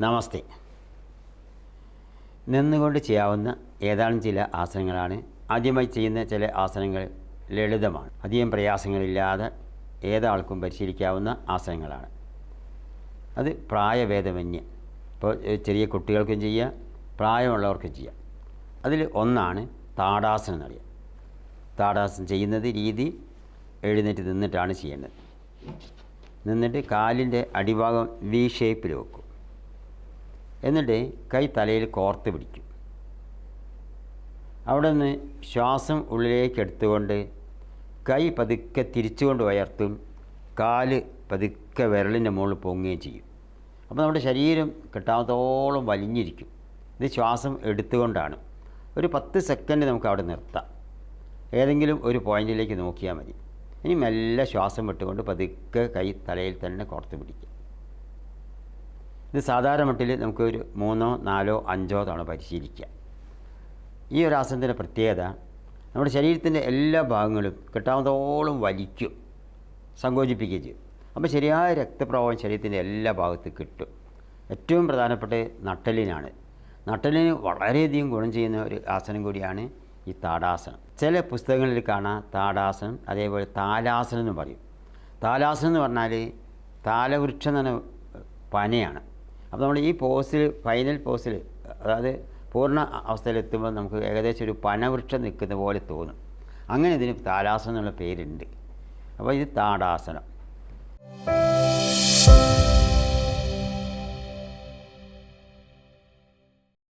നമസ്തേ. നിന്നുകൊണ്ട് ചെയ്യാവുന്ന ഏതാനും ചില ആസനങ്ങളാണ്. ആദ്യമായി ചെയ്യുന്ന ചില ആസനങ്ങൾ ലളിതമാണ്. അധികം പ്രയാസങ്ങളില്ലാതെ ഏതാൾക്കും പരിശീലിക്കാവുന്ന ആസനങ്ങളാണ്. അത് പ്രായഭേദമന്യ. ഇപ്പോൾ ചെറിയ കുട്ടികൾക്കും ചെയ്യാം പ്രായമുള്ളവർക്കും ചെയ്യാം അതിൽ ഒന്നാണ് താടാസനം എന്നറിയാം താടാസനം ചെയ്യുന്നത് രീതി എഴുന്നേറ്റ് നിന്നിട്ടാണ് ചെയ്യേണ്ടത്. നിന്നിട്ട് കാലിന്റെ അടിഭാഗം വി ഷേപ്പിൽ വെക്കും. എന്നിട്ട് കൈ തലയിൽ കോർത്ത് പിടിക്കും. അവിടെ നിന്ന് ശ്വാസം ഉള്ളിലേക്ക് എടുത്തുകൊണ്ട് കൈ പതുക്കെ തിരിച്ചുകൊണ്ട് ഉയർത്തും കാൽ പതുക്കെ വിരലിന്റെ മുകളിൽ പൊങ്ങുകയും ചെയ്യും. അപ്പോൾ നമ്മുടെ ശരീരം കിട്ടാത്തോളം വലിഞ്ഞിരിക്കും. ഇത് ശ്വാസം എടുത്തുകൊണ്ടാണ്. ഒരു പത്ത് സെക്കൻഡ് നമുക്ക് അവിടെ നിർത്താം. ഏതെങ്കിലും ഒരു പോയിന്റിലേക്ക് നോക്കിയാൽ മതി. ഇനി മെല്ലെ ശ്വാസം വിട്ടുകൊണ്ട് പതുക്കെ കൈ തലയിൽ തന്നെ കോർത്ത് പിടിക്കുക. ഇത് സാധാരണ മട്ടിൽ നമുക്ക് ഒരു മൂന്നോ നാലോ അഞ്ചോ തവണ പരിശീലിക്കാം ഈ ഒരു ആസനത്തിന്റെ പ്രത്യേകത നമ്മുടെ ശരീരത്തിന്റെ എല്ലാ ഭാഗങ്ങളും കിട്ടാവുന്നതോളം വലിക്കും സങ്കോചിപ്പിക്കുകയും ചെയ്യും. അപ്പോൾ ശരിയായ രക്തപ്രവാഹം ശരീരത്തിന്റെ എല്ലാ ഭാഗത്തും കിട്ടും. ഏറ്റവും പ്രധാനപ്പെട്ട നട്ടലിനാണ് നട്ടലിന് വളരെയധികം ഗുണം ചെയ്യുന്ന ഒരു ആസനം കൂടിയാണ് ഈ താടാസനം. ചില പുസ്തകങ്ങളിൽ കാണാം താടാസനം അതേപോലെ താലാസനം എന്ന് പറയും. താലാസനം എന്ന് പറഞ്ഞാൽ താലവൃക്ഷം എന്ന് പറഞ്ഞ പനയാണ്. അപ്പോൾ നമ്മൾ ഈ പോസിൽ ഫൈനൽ പോസിൽ അതായത് പൂർണ അവസ്ഥയിലെത്തുമ്പോൾ നമുക്ക് ഏകദേശം ഒരു പനവൃക്ഷം നിൽക്കുന്ന പോലെ തോന്നും. അങ്ങനെ ഇതിന് താലാസനം എന്നുള്ള പേരുണ്ട്. അപ്പോൾ ഇത് താടാസനം.